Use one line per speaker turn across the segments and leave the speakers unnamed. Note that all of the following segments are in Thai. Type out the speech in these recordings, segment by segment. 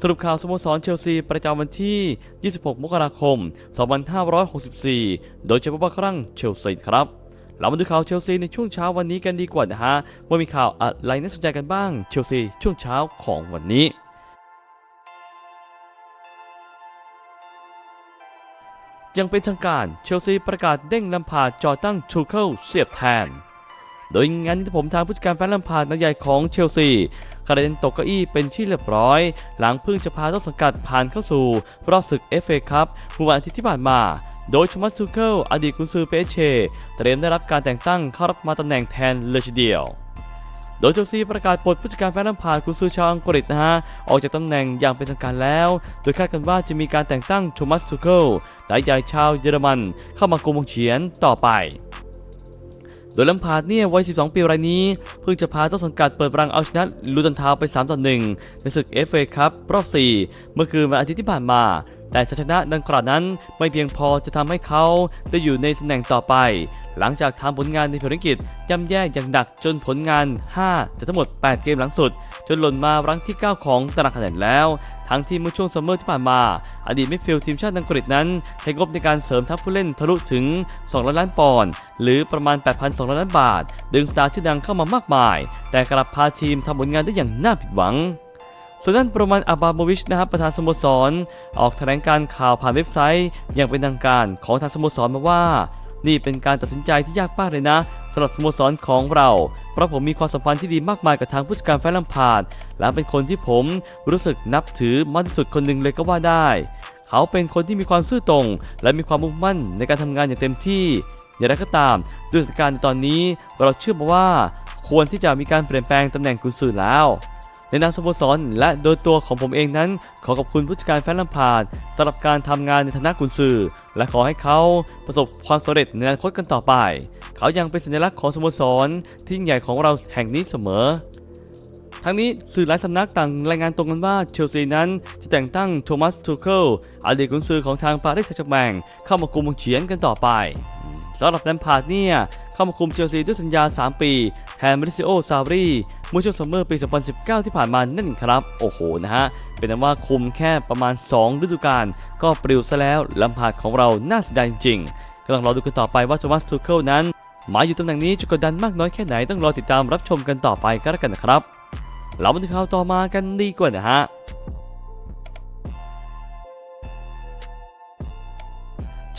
สรุปข่าวสโมสรเชลซีประจำวันที่ 26 มกราคม 2564 โดยเฉพาะว่าครั้งเชลซีครับ เรามาดูข่าวเชลซีในช่วงเช้าวันนี้กันดีกว่านะฮะ ว่ามีข่าวอะไรน่าสนใจกันบ้างเชลซีช่วงเช้าของวันนี้ยังเป็นทางการเชลซีประกาศเด้งลำพาดจอตั้งชูเคิลเสียบแทน โดยงานนี้ผมทางผู้จัดการแฟนลำพาร์ดนักใหญ่ของเชลซีกระเดนตกเก้าอี้เป็นที่เรียบร้อย หลังเพิ่งจะพาต้นสังกัดผ่านเข้าสู่ รอบศึก FA ครับเมื่อวันอาทิตย์ที่ผ่านมา โดยชมัสทูเคิลอดีตกุนซือเปเชเตรียมได้รับการแต่งตั้งเข้ารับมาตำแหน่งแทนเลยทีเดียวโดยเชลซีประกาศปลดผู้จัดการแฟนลำพาร์ดกุนซือชาวอังกฤษนะฮะ ออกจากตำแหน่งอย่างเป็นทางการแล้ว โดยคาดกันว่าจะมีการแต่งตั้งโทมัสทูเคิลนายใหญ่ชาวเยอรมัน เข้ามากุมวงเฉียนต่อไป โดยลัมพาร์ดเนี่ยวัย 12 ปีรายนี้ เพิ่งจะพาต้นสังกัดเปิดรังเอาชนะลูตันทาวไป 3 ต่อ 1 ในศึก FA ครับรอบ 4 เมื่อคืนวันอาทิตย์ที่ผ่านมา แต่ชัยชนะดังกล่าวนั้นไม่เพียงพอจะทำให้เขาได้อยู่ในตำแหน่งต่อไป หลังจากทำผลงานในภารกิจย่ำแย่อย่างหนักจนผลงาน 5จากทั้งหมด 8 เกมหลังสุด จนหล่นมารั้งที่ 9 ของตารางคะแนนแล้ว ทั้งที่เมื่อช่วงซัมเมอร์ที่ผ่านมา อดีตมิดฟิลด์ทีมชาติอังกฤษนั้น ใช้งบในการเสริมทัพผู้เล่นทะลุถึง 200 ล้านปอนด์หรือประมาณ 8,200 ล้านบาท ดึงสตาร์ชื่อดังเข้ามามากมาย แต่กลับพาทีมทำผลงานได้อย่างน่าผิดหวัง ส่วนด้านประมาณอาบาโมวิชนะครับประธานสโมสร ออกแถลงการข่าวผ่านเว็บไซต์ อย่างเป็นทางการของทางสโมสรมาว่า นี่เป็นการตัดสินใจที่ยากมากเลยนะสำหรับสโมสรของเรา เพราะผมมีความสัมพันธ์ที่ดีมากมายกับทางผู้จัดการแฟนลัมพาดและเป็นคนที่ผมรู้สึกนับถือมากที่สุดคนหนึ่งเลยก็ว่าได้ เขาเป็นคนที่มีความซื่อตรง และมีความมุ่งมั่นในการทำงานอย่างเต็มที่อย่างไรก็ตามด้วยสถานการณ์ตอนนี้เราเชื่อมาว่า ควรที่จะมีการเปลี่ยนแปลงตำแหน่งกุนซือแล้ว ในนามสโมสรและโดยตัวของผมเองนั้น ขอขอบคุณผู้จัดการแฟนลัมพาดสำหรับการทำงานในฐานะกุนซือ และขอให้เขาประสบความสำเร็จในอนาคตกันต่อไป เขายังเป็นสัญลักษณ์ของสโมสรที่ยิ่งใหญ่ของเราแห่งนี้เสมอทั้งนี้สื่อหลายสำนักต่างรายงานตรงกันว่าเชลซีนั้นจะแต่งตั้งโทมัส ทูเคิลอดีตกุนซือของทางปารีสแซงต์แชร์แมงเข้ามาคุมวงเฉียนกันต่อไปสำหรับแลมพาร์ดเนี่ย เข้ามาคุมเชลซีด้วยสัญญา 3 ปีแทนมาริซิโอซารีเมื่อช่วงซัมเมอร์ปี 2019 ที่ผ่านมานั่นครับ โอ้โหนะฮะ เป็นนั้นว่าคุมแค่ประมาณ 2 ฤดูกาลก็ปลิวซะแล้วลมพาดของเราน่าเสียดายจริงก็ต้องรอดูกันต่อไปว่าโทมัสทูเคิลนั้นหมายอยู่ตำแหน่งนี้จะกดดันมากน้อยแค่ไหนต้องรอติดตามรับชมกันต่อไปก็แล้วกันนะครับเรามาดูข่าวต่อมากันดีกว่านะฮะ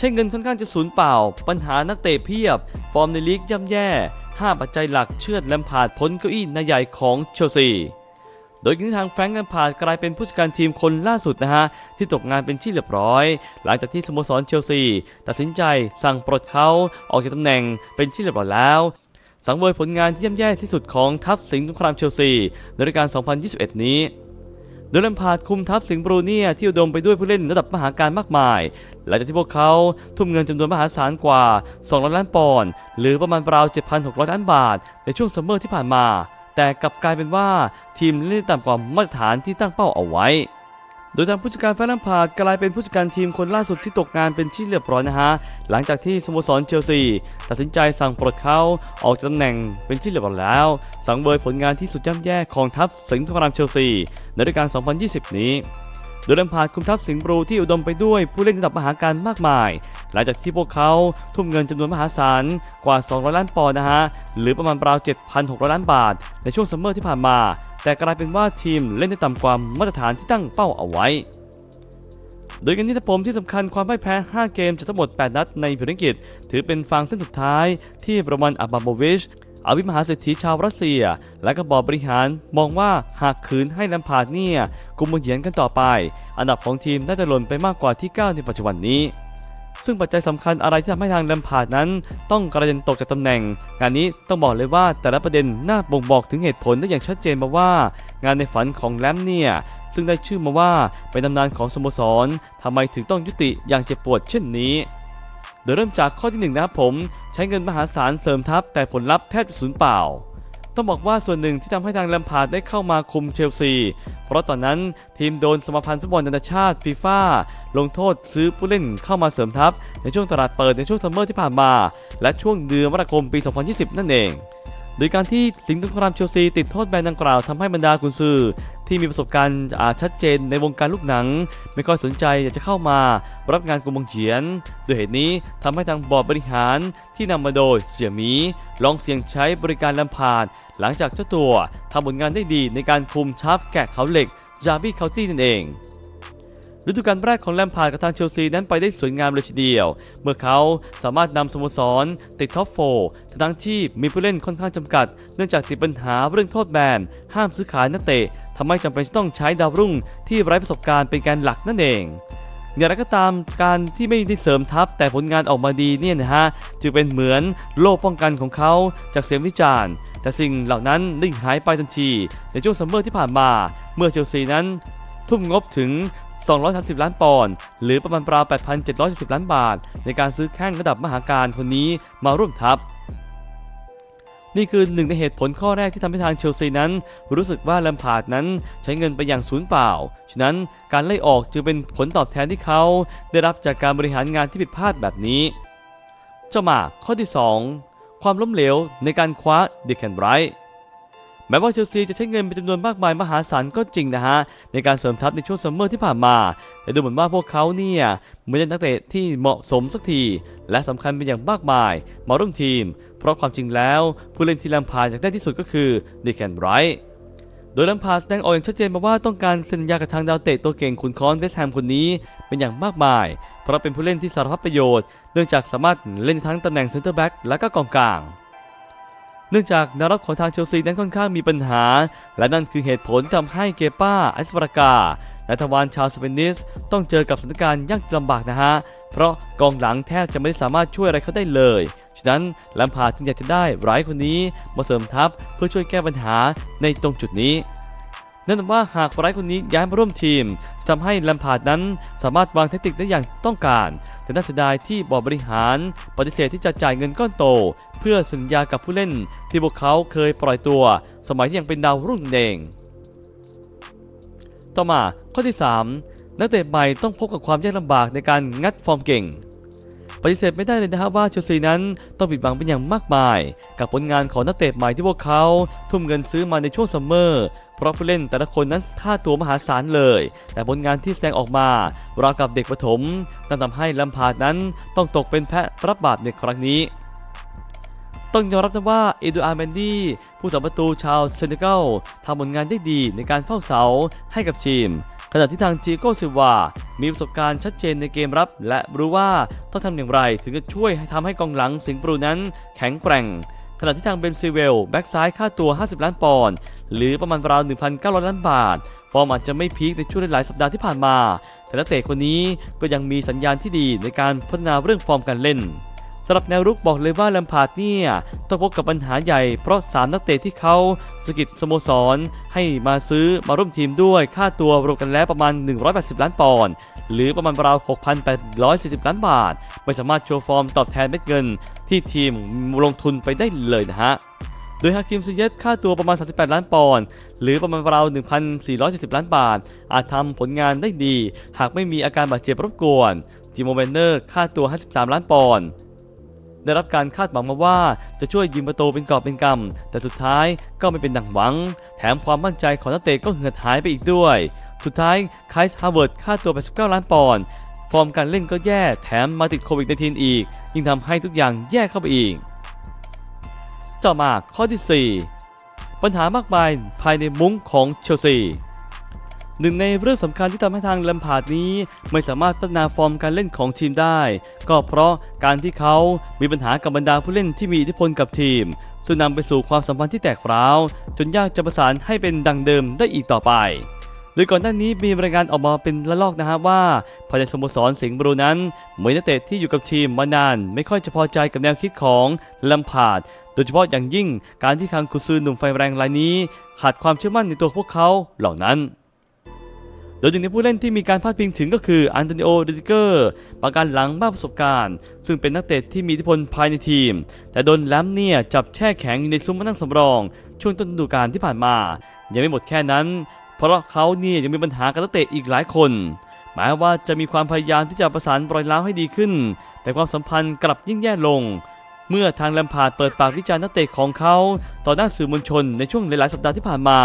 ใช้เงินค่อนข้างจะสูญเปล่า ปัญหานักเตะเพียบ ฟอร์มในลีกย่ำแย่ 5 ปัจจัยหลักเชือดแลมพาดพ้นเก้าอี้นายใหญ่ของเชลซีโดยทางแฟรงค์แลมพาร์ดกลายเป็นผู้จัดการทีมคนล่าสุดนะฮะ ที่ตกงานเป็นที่เรียบร้อย หลังจากที่สโมสรเชลซี ตัดสินใจสั่งปลดเขาออกจากตำแหน่งเป็นที่เรียบร้อยแล้ว สังเวยผลงานที่ย่ำแย่ที่สุดของทัพสิงห์สงครามเชลซีในฤดูกาล 2021 นี้ โดยแลมพาดคุมทัพสิงห์บรูเนียที่อุดมไปด้วยผู้เล่นระดับมหาการมากมาย หลังจากที่พวกเขาทุ่มเงินจำนวนมหาศาลกว่า 200 ล้านปอนด์หรือประมาณราว 7,600 ล้านบาท ในช่วงซัมเมอร์ที่ผ่านมา แต่กลับกลายเป็นว่าทีมเล่นต่ำกว่ามาตรฐานที่ตั้งเป้าเอาไว้ โดยทางผู้จัดการแฟนแลมพาร์ดกลายเป็นผู้จัดการทีมคนล่าสุดที่ตกงานเป็นที่เรียบร้อยนะฮะ หลังจากที่สโมสรเชลซีตัดสินใจสั่งปลดเขาออกจากตำแหน่งเป็นที่เรียบร้อยแล้ว สังเวยผลงานที่สุดย่ำแย่ของทัพสิงห์สงครามเชลซีในฤดูกาล 2020 นี้โดยแลมพาร์ดคุมทัพสิงห์บลูที่อุดมไปด้วยผู้เล่นระดับมหาการมากมาย หลังจากที่พวกเขาทุ่มเงินจำนวนมหาศาลกว่า 200 ล้านปอนด์นะฮะ หรือประมาณราว 7,600 ล้านบาท ในช่วงซัมเมอร์ที่ผ่านมา แต่กลายเป็นว่าทีมเล่นได้ต่ำกว่ามาตรฐานที่ตั้งเป้าเอาไว้ โดยกันนี้ทผมที่สำคัญความพ่ายแพ้ 5 เกมจากทั้งหมด 8 นัดในภารกิจ ถือเป็นฟางเส้นสุดท้ายที่ประมาณอับราโมวิชอภิมหาเศรษฐีชาวรัสเซีย และก็บอร์บริหารมองว่าหากขืนให้ลมพาดเนี่ยกุมมือเหยียนกันต่อไป อันดับของทีมน่าจะหล่นไปมากกว่าที่ 9 ในปัจจุบันนี้ ซึ่งปัจจัยสำคัญอะไรที่ทำให้ทางแลมพาร์ดนั้น ต้องกระเด็นตกจากตำแหน่ง งานนี้ต้องบอกเลยว่าแต่ละประเด็นน่าบ่งบอกถึงเหตุผลได้อย่างชัดเจนมาว่า งานในฝันของแลมเนี่ยซึ่งได้ชื่อมาว่าเป็นตำนานของสโมสรทำไมถึงต้องยุติอย่างเจ็บปวดเช่นนี้ โดยเริ่มจากข้อที่หนึ่งนะครับผม ใช้เงินมหาศาลเสริมทัพแต่ผลลัพธ์แทบจะสูญเปล่า ต้องบอกว่าส่วนหนึ่งที่ทำให้ทางแลมพาร์ดได้เข้ามาคุมเชลซี เพราะตอนนั้นทีมโดนสมาพันธ์ฟุตบอลนานาชาติฟีฟ่าลงโทษซื้อผู้เล่นเข้ามาเสริมทัพ ในช่วงตลาดเปิดในช่วงซัมเมอร์ที่ผ่านมา และช่วงเดือนมกราคมปี 2020 นั่นเองโดยการที่สิงห์สงครามเชลซีติดโทษแบนดังกล่าวทำให้บรรดากุนซือ ที่มีประสบการณ์อาชัดเจนในวงการลูกหนัง ไม่ค่อยสนใจอยากจะเข้ามารับงานกุมบังเฉียนด้วยเหตุนี้ทำให้ทางบอร์ดบริหารที่นำมาโดยเสี่ยมี ลองเสี่ยงใช้บริการลมพาด หลังจากเจ้าตัวทำผลงานได้ดีในการคุมชับแกะเขาเหล็กจาบี้เคาตี้นั่นเองฤดูกาลแรกของแลมพาร์ดกับทางเชลซีนั้นไปได้สวยงามเลยทีเดียว เมื่อเขาสามารถนำสโมสรติดท็อปโฟร์ทั้งที่มีผู้เล่นค่อนข้างจำกัด เนื่องจากติดปัญหาเรื่องโทษแบน ห้ามซื้อขายนักเตะทำให้จำเป็นต้องใช้ดาวรุ่งที่ไร้ประสบการณ์เป็นแกนหลักนั่นเอง อย่างไรก็ตามการที่ไม่ได้เสริมทัพแต่ผลงานออกมาดีเนี่ยนะฮะจึงเป็นเหมือนโล่ป้องกันของเขาจากเสียงวิจารณ์ แต่สิ่งเหล่านั้นได้หายไปทันที ในช่วงซัมเมอร์ที่ผ่านมา เมื่อเชลซีนั้น ทุ่มงบถึง 230 ล้านปอนด์หรือประมาณราว 8,770 ล้านบาท ในการซื้อแข้งระดับมหาการคนนี้มาร่วมทัพ นี่คือหนึ่งในเหตุผลข้อแรกที่ทำให้ทางเชลซีนั้น รู้สึกว่าแลมพาร์ดนั้นใช้เงินไปอย่างสูญเปล่า ฉะนั้นการไล่ออกจึงเป็นผลตอบแทนที่เขา ได้รับจากการบริหารงานที่ผิดพลาดแบบนี้เจ้าหมาข้อที่ 2 ความล้มเหลวในการคว้าเดคแคนไรท์ แม้ว่าเชลซีจะใช้เงินเป็นจำนวนมากมายมหาศาลก็จริงนะฮะ ในการเสริมทัพในช่วงซัมเมอร์ที่ผ่านมา แต่ดูเหมือนว่าพวกเขาเนี่ยไม่ได้นักเตะที่เหมาะสมสักที และสำคัญเป็นอย่างมากมายมาร่วมทีม เพราะความจริงแล้วผู้เล่นที่แลมพาดอยากได้ที่สุดก็คือดิแคนไรท์โดยแลมพาร์แสดงออกอย่างชัดเจนมาว่าต้องการเซ็นสัญญากับทางดาวเตะตัวเก่งขุนค้อนเวสแฮมคนนี้เป็นอย่างมากมาย เพราะเป็นผู้เล่นที่สารพัดประโยชน์ เนื่องจากสามารถเล่นทั้งตำแหน่งเซนเตอร์แบ็กและก็กองกลาง เนื่องจากแนวรับของทางเชลซีนั้นค่อนข้างมีปัญหา และนั่นคือเหตุผลที่ทำให้เกป้าไอสปรากาและทวารชาวสเปนิสต้องเจอกับสถานการณ์ยากลำบากนะฮะ เพราะกองหลังแทบจะไม่ได้สามารถช่วยอะไรเขาได้เลย ฉะนั้นลัมพาจึงอยากจะได้ร้คนนี้มาเสริมทัพเพื่อช่วยแก้ปัญหาในตรงจุดนี้ นั่นว่าหากไร้คนนี้ย้ายมาร่วมทีมจะทำให้แลมพาร์ดนั้นสามารถวางแทคติกได้อย่างต้องการ แต่น่าเสียดายที่บอร์ดบริหารปฏิเสธที่จะจ่ายเงินก้อนโต เพื่อสัญญากับผู้เล่น ที่พวกเขาเคยปล่อยตัว สมัยที่ยังเป็นดาวรุ่งเองต่อมาข้อที่ 3 นักเตะใหม่ต้องพบกับความยากลำบากในการงัดฟอร์มเก่ง ปฏิเสธไม่ได้เลยนะครับว่าเชลซีนั้นต้องปิดบังเป็นอย่างมากมาย กับผลงานของนักเตะใหม่ที่พวกเขา ทุ่มเงินซื้อมาในช่วงซัมเมอร์เพราะผู้เล่นแต่ละคนนั้นค่าตัวมหาศาลเลย แต่ผลงานที่แสดงออกมาราวกับเด็กประถมนั่นทำให้ลัมพาร์ดนั้นต้องตกเป็นแพะรับบาปในครั้งนี้ต้องยอมรับนะว่าเอดูอาร์แมนดี้ผู้สัมประตูชาวเซนเนกัลทำผลงานได้ดีในการเฝ้าเสาให้กับทีม ขณะที่ทางจีโก้ซิลวามีประสบการณ์ชัดเจนในเกมรับ และรู้ว่าต้องทำอย่างไรถึงจะช่วยทำให้กองหลังสิงห์ปรูนั้นแข็งแกร่ง ขณะที่ทางเบนซิเวล แบ็กซ้ายค่าตัว 50 ล้านปอนด์หรือประมาณราว 1,900 ล้านบาท ฟอร์มอาจจะไม่พีคในช่วงหลายสัปดาห์ที่ผ่านมา แต่นักเตะคนนี้ก็ยังมีสัญญาณที่ดีในการพัฒนาเรื่องฟอร์มการเล่น สำหรับแนวรุกบอกเลยว่าแลมพาร์ดเนี่ยต้องพบกับปัญหาใหญ่เพราะ 3 นักเตะที่เขาสกิดสโมสร ให้มาซื้อมาร่วมทีมด้วยค่าตัวรวมกันแล้วประมาณ 180 ล้านปอนด์หรือประมาณราว 6,840 ล้านบาท ไม่สามารถโชว์ฟอร์มตอบแทนเม็ดเงิน ที่ทีมลงทุนไปได้เลยนะฮะโดยฮาคิมซิเยตค่าตัวประมาณ 38 ล้านปอนด์ หรือประมาณราว 1,440ล้านบาท อาจทำผลงานได้ดี หากไม่มีอาการบาดเจ็บรบกวน จิโมเวนเนอร์ ค่าตัว 53 ล้านปอนด์ ได้รับการคาดหวังมาว่าจะช่วยยิงประตูเป็นกอบเป็นกำแต่สุดท้ายก็ไม่เป็นดังหวัง แถมความมั่นใจของนักเตะก็เหือดหายไปอีกด้วย สุดท้ายไคส์ฮาร์เวิร์ดค่าตัว89ล้านปอนด์ฟอร์มการเล่นก็แย่แถมมาติดโควิด -19 อีก ยิ่งทำให้ทุกอย่างแย่เข้าไปอีก ต่อมาข้อที่ 4 ปัญหามากมายภายในมุ้งของเชลซี หนึ่งในเรื่องสำคัญที่ทำให้ทางแลมพาร์ดนี้ไม่สามารถพัฒนาฟอร์มการเล่นของทีมได้ ก็เพราะการที่เขามีปัญหากับบรรดาผู้เล่นที่มีอิทธิพลกับทีม ซึ่งนำไปสู่ความสัมพันธ์ที่แตกร้าว จนยากจะประสานให้เป็นดังเดิมได้อีกต่อไปโดยก่อนหน้านี้มีรายงานออกมาเป็นละลอกนะฮะว่าภายในสโมสรสิงห์บรูนั้นเหมือนนักเตะที่อยู่กับทีมมานาน ไม่ค่อยจะพอใจกับแนวคิดของแลมพาร์ดโดยเฉพาะอย่างยิ่งการที่ทางกุซือหนุ่มไฟแรงรายนี้ ขาดความเชื่อมั่นในตัวพวกเขาเหล่านั้น โดยหนึ่งในผู้เล่นที่มีการพาดพิงถึงก็คืออันโตนิโอเดติเกอร์ประกันหลังมากประสบการณ์ ซึ่งเป็นนักเตะที่มีอิทธิพลภายในทีม แต่โดนแลมเนี่ยจับแช่แข็งอยู่ในซุ้มมานั่งสำรอง ช่วงต้นฤดูกาลที่ผ่านมา ยังไม่หมดแค่นั้น เพราะเขาเนี่ยยังมีปัญหากับนักเตะอีกหลายคน หมายว่าจะมีความพยายามที่จะประสานรอยร้าวให้ดีขึ้น แต่ความสัมพันธ์กลับยิ่งแย่ลง เมื่อทางแลมพาร์ดเปิดปากวิจารณ์นักเตะของเขา ต่อหน้าสื่อมวลชนในช่วงหลาย ๆ สัปดาห์ที่ผ่านมา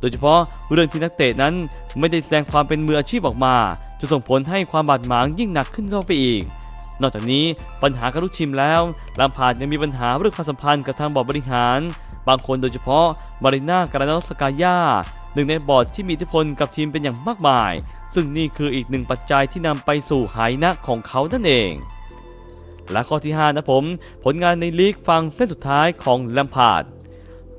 โดยเฉพาะเรื่องที่นักเตะนั้นไม่ได้แสดงความเป็นมืออาชีพออกมาจะส่งผลให้ความบาดหมางยิ่งหนักขึ้นเข้าไปอีก นอกจากนี้ปัญหาการลุกชิมแล้วลมพาร์ดยังมีปัญหาเรื่องความสัมพันธ์กับทางบอร์ดบริหาร บางคนโดยเฉพาะมาริน่าการานอสกายาหนึ่งในบอร์ดที่มีอิทธิพลกับทีมเป็นอย่างมากมาย ซึ่งนี่คืออีกหนึ่งปัจจัยที่นำไปสู่หายนะของเขานั่นเอง และข้อที่ 5 นะผม ผลงานในลีกฟังเส้นสุดท้ายของแลมพาร์ด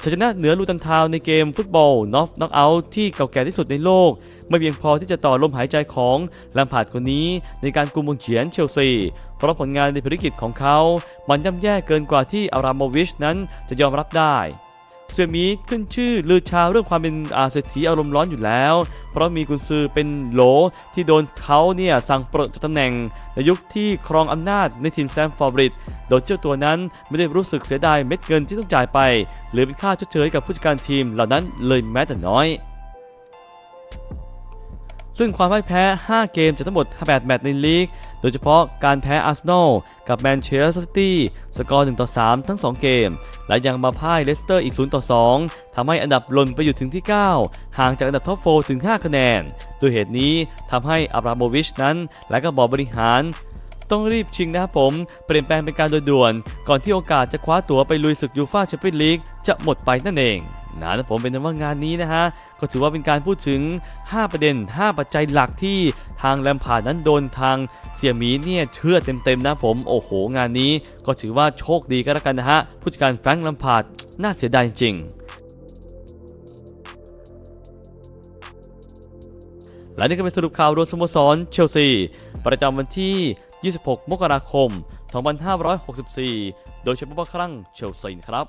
ชัยชนะเหนือลูตันทาวในเกมฟุตบอลน็อกน็อกเอาท์ที่เก่าแก่ที่สุดในโลก ไม่เพียงพอที่จะต่อลมหายใจของแลมพาร์ดคนนี้ ในการกุมวงเฉียนเชลซี เพราะผลงานในภารกิจของเขา มันย่ำแย่เกินกว่าที่อารามโมวิชนั้นจะยอมรับได้ เสี่ยมีขึ้นชื่อลือชาเรื่องความเป็นอาเศรษฐีอารมณ์ร้อนอยู่แล้ว เพราะมีกุนซือเป็นโหลที่โดนเขาเนี่ยสั่งปลดจากตำแหน่งในยุคที่ครองอำนาจในทีมแซมฟอร์บริดโดยเจ้าตัวนั้นไม่ได้รู้สึกเสียดายเม็ดเงินที่ต้องจ่ายไป หรือเป็นค่าชดเชยกับผู้จัดการทีมเหล่านั้นเลยแม้แต่น้อย ซึ่งความพ่ายแพ้ 5 เกมจากทั้งหมด 8 แมตช์ในลีก โดยเฉพาะการแพ้อาร์เซนอลกับแมนเชสเตอร์ซิตี้สกอร์1ต่อ3 ทั้ง 2 เกม และยังมาพ่ายเลสเตอร์อีก0ต่อ2ทำให้อันดับหล่นไปอยู่ถึงที่ 9 ห่างจากอันดับท็อปโฟถึง 5 คะแนน โดยเหตุนี้ทำให้อับราโมวิชนั้น และก็บอบริหาร ต้องรีบชิงนะครับผม เปลี่ยนแปลงเป็นการโดยด่วน ก่อนที่โอกาสจะคว้าตั๋วไปลุยศึกยูฟ่าแชมเปี้ยนลีกจะหมดไปนั่นเองนะนะผมเป็นนั้นว่างานนี้นะฮะ ก็ถือว่าเป็นการพูดถึง 5 ประเด็น 5 ปัจจัยหลักที่ทางแลมพาดนั้นโดนทางเสี่ยหมีเนี่ยเชื่อเต็มๆนะผมโอ้โห งานนี้ก็ถือว่าโชคดีก็แล้วกันนะฮะผู้จัดการแฟรงค์แลมพาดน่าเสียดายจริงและนี่ก็เป็นสรุปข่าวรวมสโมสรเชลซี ประจำวันที่ 26 มกราคม 2564 โดยเฉพาะครั้งเชลซีครับ